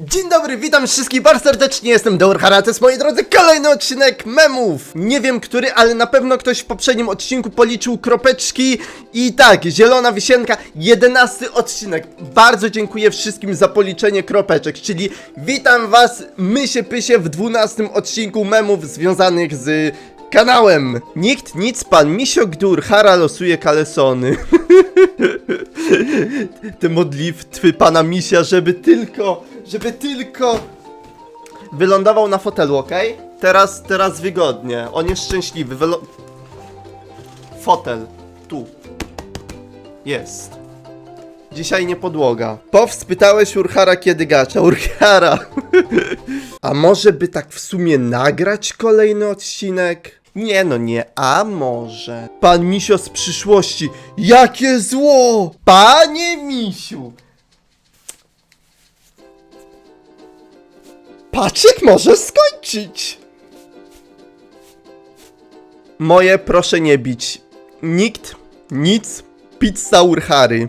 Dzień dobry, witam wszystkich bardzo serdecznie, jestem Deur Harates, moi drodzy, kolejny odcinek memów! Nie wiem który, ale na pewno ktoś w poprzednim odcinku policzył kropeczki i tak, zielona wisienka, jedenasty odcinek. Bardzo dziękuję wszystkim za policzenie kropeczek, czyli witam was, mysie pysie w dwunastym odcinku memów związanych z kanałem. Nikt, nic, pan Misio Gdur, Hara losuje kalesony. te modlitwy pana misia, żeby tylko, żeby tylko wylądował na fotelu, okej? Teraz, teraz wygodnie. On jest szczęśliwy. Wylo... Fotel. Tu. Jest. Dzisiaj nie podłoga. Pow, spytałeś Urhara kiedy gacza. Urhara. A może by tak w sumie nagrać kolejny odcinek? Nie no nie, a może. Pan Misio z przyszłości. Jakie zło! Panie Misiu! Paczek może skończyć. Moje proszę nie bić. Nikt, nic, pizza Urhary.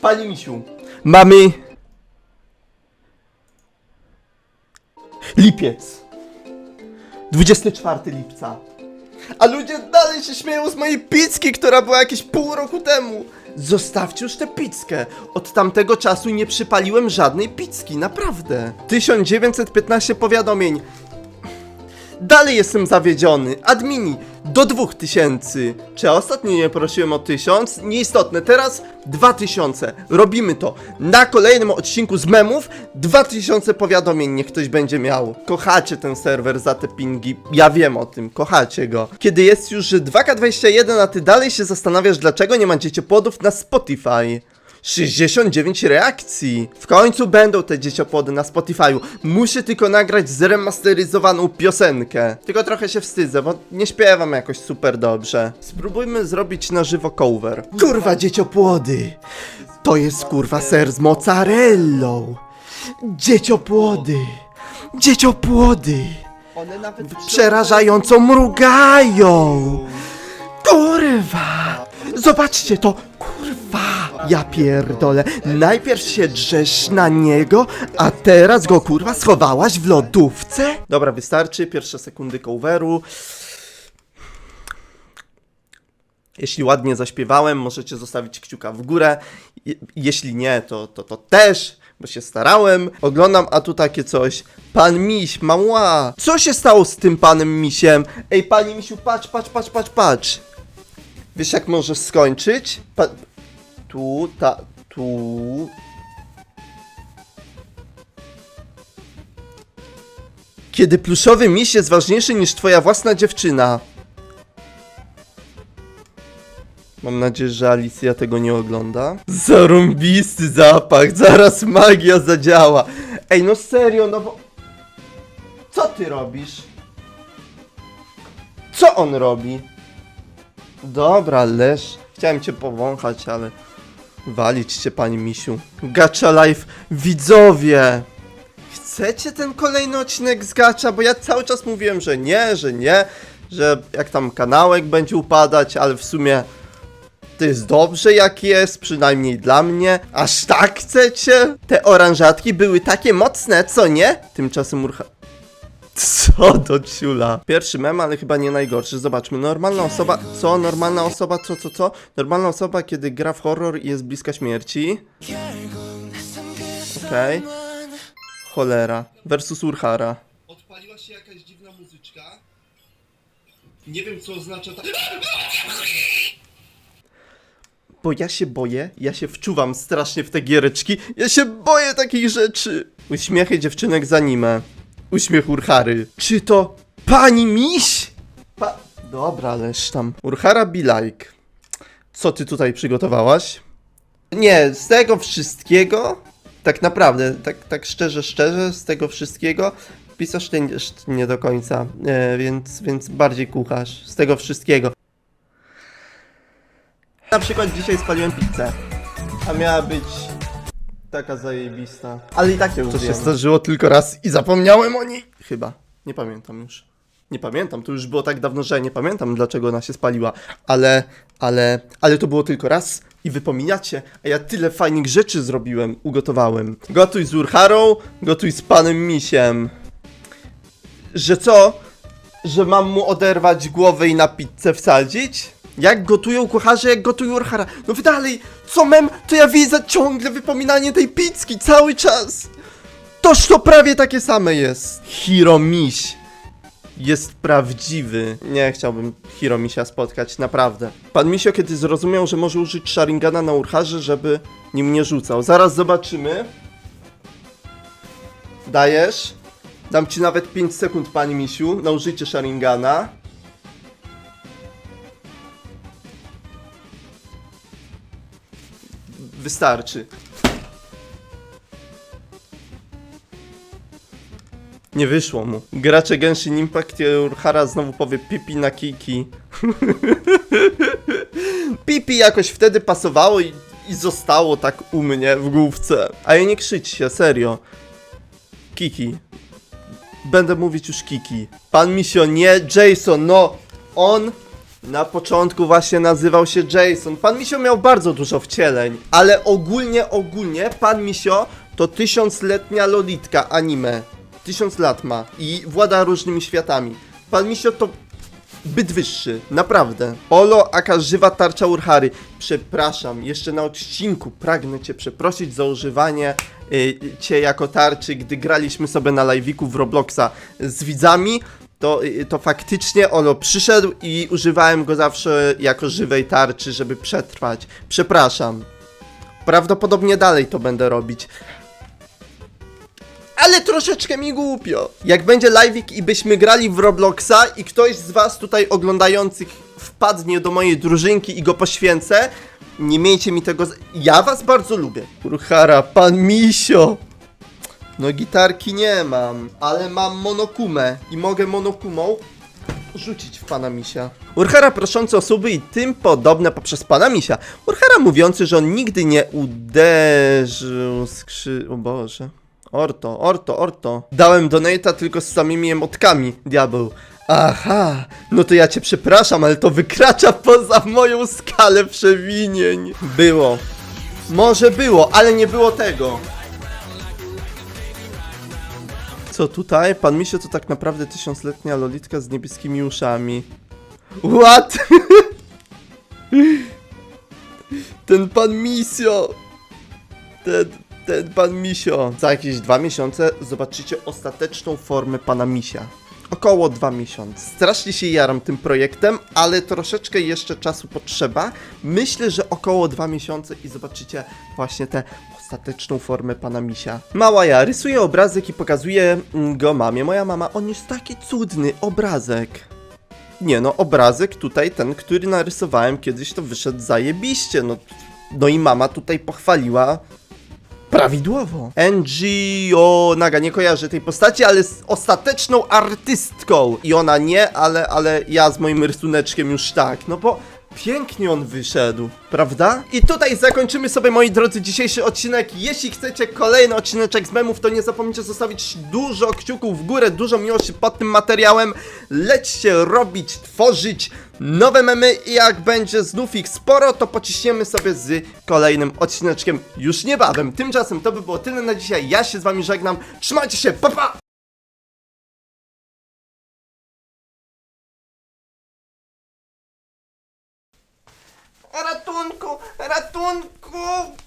Panie Misiu, mamy lipiec. 24 lipca. A ludzie dalej się śmieją z mojej pizzki, która była jakieś pół roku temu. Zostawcie już tę pizzkę. Od tamtego czasu nie przypaliłem żadnej pizzki, naprawdę. 1915 powiadomień. Dalej jestem zawiedziony. Admini, do 2000. Czy ja ostatnio nie prosiłem o 1000? Nieistotne, teraz 2000. Robimy to. Na kolejnym odcinku z memów 2000 powiadomień niech ktoś będzie miał. Kochacie ten serwer za te pingi. Ja wiem o tym, kochacie go. Kiedy jest już 2K21, a ty dalej się zastanawiasz, dlaczego nie ma dzieciopłodów na Spotify. 69 reakcji! W końcu będą te dzieciopłody na Spotify'u. Muszę tylko nagrać zremasteryzowaną piosenkę. Tylko trochę się wstydzę, bo nie śpiewam jakoś super dobrze. Spróbujmy zrobić na żywo cover. Kurwa dzieciopłody! To jest kurwa ser z mozzarellą! Dzieciopłody! Dzieciopłody! One nawet Przerażająco mrugają! Kurwa! Zobaczcie to! Kurwa! Ja pierdolę. Najpierw się drzesz na niego, a teraz go kurwa schowałaś w lodówce? Dobra, wystarczy. Pierwsze sekundy coveru. Jeśli ładnie zaśpiewałem, możecie zostawić kciuka w górę. Je jeśli nie, to, to, to też, bo się starałem. Oglądam, a tu takie coś. Pan Miś, mała. Co się stało z tym panem Misiem? Ej, panie Misiu, patrz, patrz, patrz, patrz, patrz. Wiesz, jak możesz skończyć? Pa tu, ta, tu. Kiedy pluszowy miś jest ważniejszy niż twoja własna dziewczyna. Mam nadzieję, że Alicja tego nie ogląda. Zarąbisty zapach, zaraz magia zadziała. Ej, no serio, no bo... Co ty robisz? Co on robi? Dobra, leż. Chciałem cię powąchać, ale... Walić cię, pani misiu. Gacha Life, widzowie! Chcecie ten kolejny odcinek z Gacha? Bo ja cały czas mówiłem, że nie, że nie, że jak tam kanałek będzie upadać, ale w sumie to jest dobrze jak jest, przynajmniej dla mnie. Aż tak chcecie? Te oranżatki były takie mocne, co nie? Tymczasem urcha... Co do ciula? Pierwszy mem, ale chyba nie najgorszy. Zobaczmy, normalna osoba... Co? Normalna osoba? Co, co, co? Normalna osoba, kiedy gra w horror i jest bliska śmierci. Okej. Cholera. Versus Urhara. odpaliła się jakaś dziwna muzyczka. Nie wiem co oznacza ta... Bo ja się boję, ja się wczuwam strasznie w te giereczki, ja się boję takich rzeczy. Uśmiechy dziewczynek z anime. Uśmiech Urhary. Czy to pani miś? Pa... Dobra, leż tam. Urhara like. Co ty tutaj przygotowałaś? Nie, z tego wszystkiego, tak naprawdę, tak, tak szczerze, szczerze, z tego wszystkiego, pisarz ty nie, nie do końca, e, więc, więc bardziej kucharz, z tego wszystkiego. Na przykład dzisiaj spaliłem pizzę, a miała być taka zajebista. Ale i tak ją To się zdarzyło tylko raz i zapomniałem o niej. Chyba, nie pamiętam już. Nie pamiętam, to już było tak dawno, że nie pamiętam dlaczego ona się spaliła, ale, ale, ale to było tylko raz i wypominacie, a ja tyle fajnych rzeczy zrobiłem, ugotowałem. Gotuj z Urharą, gotuj z panem Misiem. Że co? Że mam mu oderwać głowę i na pizzę wsadzić? Jak gotują kucharze, jak gotują Urhara? No wy dalej, co mem, to ja widzę ciągle wypominanie tej pizzki cały czas. Toż to prawie takie same jest. Hiromiś jest prawdziwy. Nie chciałbym Hiromisia spotkać, naprawdę. Pan Misio kiedy zrozumiał, że może użyć Sharingana na Urharze, żeby nim nie rzucał. Zaraz zobaczymy. Dajesz? Dam ci nawet 5 sekund, panie Misiu, na użycie Sharingana. Wystarczy. Nie wyszło mu. Gracze Genshin Impact Urhara znowu powie pipi na kiki. pipi jakoś wtedy pasowało i, i zostało tak u mnie w główce. A ja nie krzycz się, serio. Kiki. Będę mówić już Kiki. Pan Misio, nie Jason, no on na początku właśnie nazywał się Jason. Pan Misio miał bardzo dużo wcieleń, ale ogólnie, ogólnie Pan Misio to tysiącletnia lolitka anime. Tysiąc lat ma i włada różnymi światami. Pan Misio to byt wyższy, naprawdę. Olo, aka żywa tarcza Urhary. Przepraszam, jeszcze na odcinku pragnę cię przeprosić za używanie y, cię jako tarczy, gdy graliśmy sobie na live'iku w Robloxa z widzami. To, to faktycznie Olo przyszedł i używałem go zawsze jako żywej tarczy, żeby przetrwać. Przepraszam. Prawdopodobnie dalej to będę robić. Ale troszeczkę mi głupio. Jak będzie live'ik i byśmy grali w Robloxa i ktoś z was tutaj oglądających wpadnie do mojej drużynki i go poświęcę, nie miejcie mi tego... z- Ja was bardzo lubię. Urhara, pan Misio. No gitarki nie mam, ale mam monokumę i mogę monokumą rzucić w pana misia. Urhara proszący o i tym podobne poprzez pana misia. Urhara mówiący, że on nigdy nie uderzył skrzy... O Boże. Orto, orto, orto. Dałem donata tylko z samymi emotkami, diabeł. Aha, no to ja cię przepraszam, ale to wykracza poza moją skalę przewinień. Było. Może było, ale nie było tego. Co tutaj? Pan Misio to tak naprawdę tysiącletnia lolitka z niebieskimi uszami. What? Ten pan Misio. Ten, ten pan Misio. Za jakieś dwa miesiące zobaczycie ostateczną formę pana Misia. Około dwa miesiące. Strasznie się jaram tym projektem, ale troszeczkę jeszcze czasu potrzeba. Myślę, że około dwa miesiące i zobaczycie właśnie tę ostateczną formę pana Misia. Mała ja rysuję obrazek i pokazuję mm, go mamie. Moja mama, on jest taki cudny obrazek. Nie no, obrazek tutaj, ten, który narysowałem kiedyś, to wyszedł zajebiście, no. No i mama tutaj pochwaliła prawidłowo. NGO Naga, nie kojarzę tej postaci, ale z ostateczną artystką. I ona nie, ale, ale ja z moim rysuneczkiem już tak, no bo pięknie on wyszedł, prawda? I tutaj zakończymy sobie, moi drodzy, dzisiejszy odcinek. Jeśli chcecie kolejny odcineczek z memów, to nie zapomnijcie zostawić dużo kciuków w górę, dużo miłości pod tym materiałem. Lećcie robić, tworzyć nowe memy i jak będzie znów ich sporo, to pociśniemy sobie z kolejnym odcineczkiem już niebawem. Tymczasem to by było tyle na dzisiaj. Ja się z wami żegnam. Trzymajcie się, pa pa! Ratunco! Ratunco!